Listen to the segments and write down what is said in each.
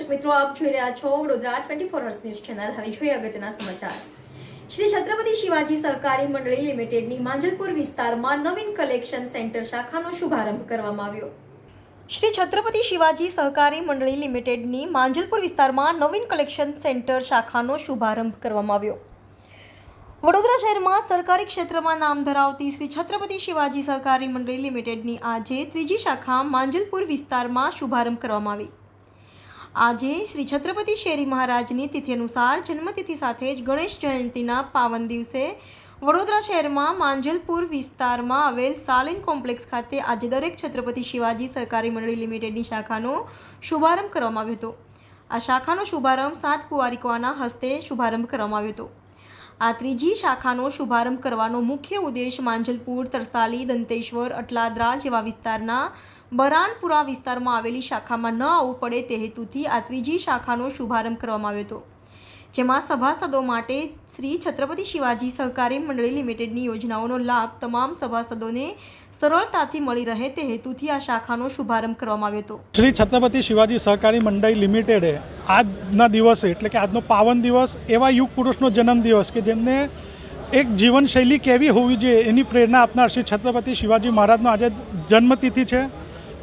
મિત્રો, આપ જોઈ રહ્યા છો Vadodara twenty four hours news channel. હવે જોઈએ અગત્યના સમાચાર. શ્રી છત્રપતિ શિવાજી સહકારી મંડળી લિમિટેડની માંજલપુર વિસ્તારમાં નવીન કલેક્શન સેન્ટર શાખાનો શુભારંભ કરવામાં આવ્યો. શ્રી છત્રપતિ શિવાજી સહકારી મંડળી લિમિટેડની માંજલપુર વિસ્તારમાં નવીન કલેક્શન સેન્ટર શાખાનો શુભારંભ કરવામાં આવ્યો. વડોદરા શહેરમાં સરકારી ક્ષેત્રમાં નામ ધરાવતી શ્રી છત્રપતિ શિવાજી સહકારી મંડળી લિમિટેડની આજે ત્રીજી શાખા માંજલપુર વિસ્તારમાં શુભારંભ કરવામાં આવી. આજે શ્રી છત્રપતિ શેરી મહારાજની તિથિ અનુસાર જન્મતિથિ સાથે જ ગણેશ જયંતિના પાવન દિવસે વડોદરા શહેરમાં માંજલપુર વિસ્તારમાં આવેલ સાલિન કોમ્પ્લેક્સ ખાતે આજે દરેક છત્રપતિ શિવાજી સહકારી મંડળી લિમિટેડની શાખાનો શુભારંભ કરવામાં આવ્યો હતો. આ શાખાનો શુભારંભ સાત કુંવારિકોના હસ્તે શુભારંભ કરવામાં આવ્યો હતો. આ ત્રીજી શાખાનો શુભારંભ કરવાનો મુખ્ય ઉદ્દેશ માંજલપુર, તરસાલી, દંતેશ્વર, અટલાદરા જેવા વિસ્તારના બરાનપુરા વિસ્તારમાં આવેલી શાખામાં ન આવવું પડે તે હેતુથી આ ત્રીજી શાખાનો શુભારંભ કરવામાં આવ્યો હતો. જેમાં સભાસદો માટે શ્રી છત્રપતિ શિવાજી સહકારી મંડળી લિમિટેડની યોજનાઓનો લાભ તમામ સભાસદોને સરળતાથી મળી રહે તે હેતુથી આ શાખાનો શુભારંભ કરવામાં આવ્યો હતો. શ્રી છત્રપતિ શિવાજી સહકારી મંડળી લિમિટેડે આજના દિવસે, એટલે કે આજનો પાવન દિવસ, એવા યુગ પુરુષનો જન્મદિવસ કે જેમને એક જીવનશૈલી કેવી હોવી જોઈએ એની પ્રેરણા આપનાર શ્રી છત્રપતિ શિવાજી મહારાજનો આજે જન્મતિથિ છે.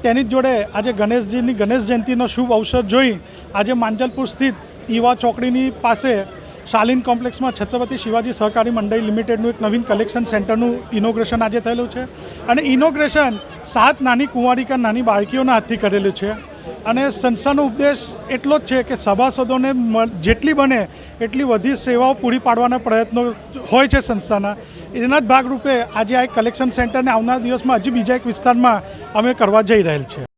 તેની જ જોડે આજે ગણેશજીની ગણેશ જયંતિનો શુભ અવસર જોઈ આજે માંજલપુર સ્થિત ઈવા ચોકડીની પાસે શાલીન કોમ્પ્લેક્સમાં છત્રપતિ શિવાજી સહકારી મંડળી લિમિટેડનું એક નવીન કલેક્શન સેન્ટરનું ઇનોગ્રેશન આજે થયેલું છે. અને ઇનોગ્રેશન સાત નાની કુંવારિકા નાની બાળકીઓના હાથથી કરેલું છે. અને સંસ્થાનો ઉપદેશ એટલો જ છે કે સભાસદોને જેટલી બને એટલી બધી સેવાઓ પૂરી પાડવાના પ્રયત્નો હોય છે સંસ્થાના. એના જ ભાગરૂપે આજે આ એક કલેક્શન સેન્ટરને આવનાર દિવસમાં હજી બીજા એક વિસ્તારમાં અમે કરવા જઈ રહેલ છે.